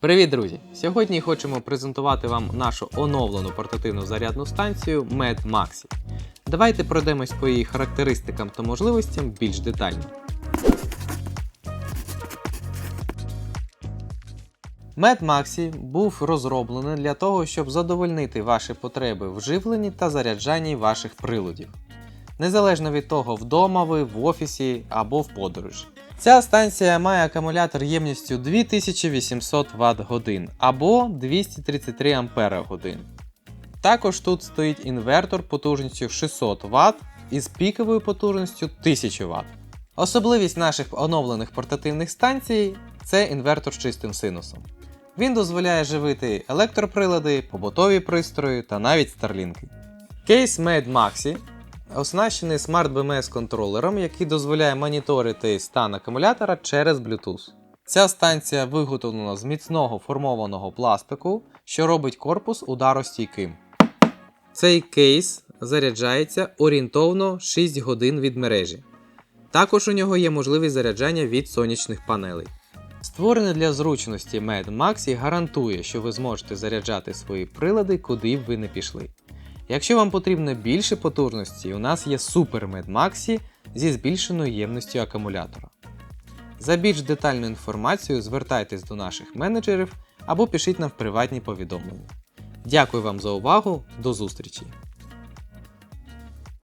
Привіт, друзі! Сьогодні хочемо презентувати вам нашу оновлену портативну зарядну станцію Med Maxi. Давайте пройдемось по її характеристикам та можливостям більш детально. Med Maxi був розроблений для того, щоб задовольнити ваші потреби в живленні та заряджанні ваших приладів. Незалежно від того, вдома ви, в офісі або в подорожі. Ця станція має акумулятор ємністю 2800 Вт годин або 233 Ампера годин. Також тут стоїть інвертор потужністю 600 Вт із піковою потужністю 1000 Вт. Особливість наших оновлених портативних станцій це інвертор з чистим синусом. Він дозволяє живити електроприлади, побутові пристрої та навіть старлінки. Кейс Made Maxi оснащений Smart BMS контролером, який дозволяє моніторити стан акумулятора через Bluetooth. Ця станція виготовлена з міцного формованого пластику, що робить корпус ударостійким. Цей кейс заряджається орієнтовно 6 годин від мережі. Також у нього є можливість заряджання від сонячних панелей. Створений для зручності Med Maxi гарантує, що ви зможете заряджати свої прилади, куди б ви не пішли. Якщо вам потрібно більше потужності, у нас є Super Med Maxi зі збільшеною ємністю акумулятора. За більш детальну інформацію звертайтесь до наших менеджерів або пишіть нам в приватні повідомлення. Дякую вам за увагу, до зустрічі!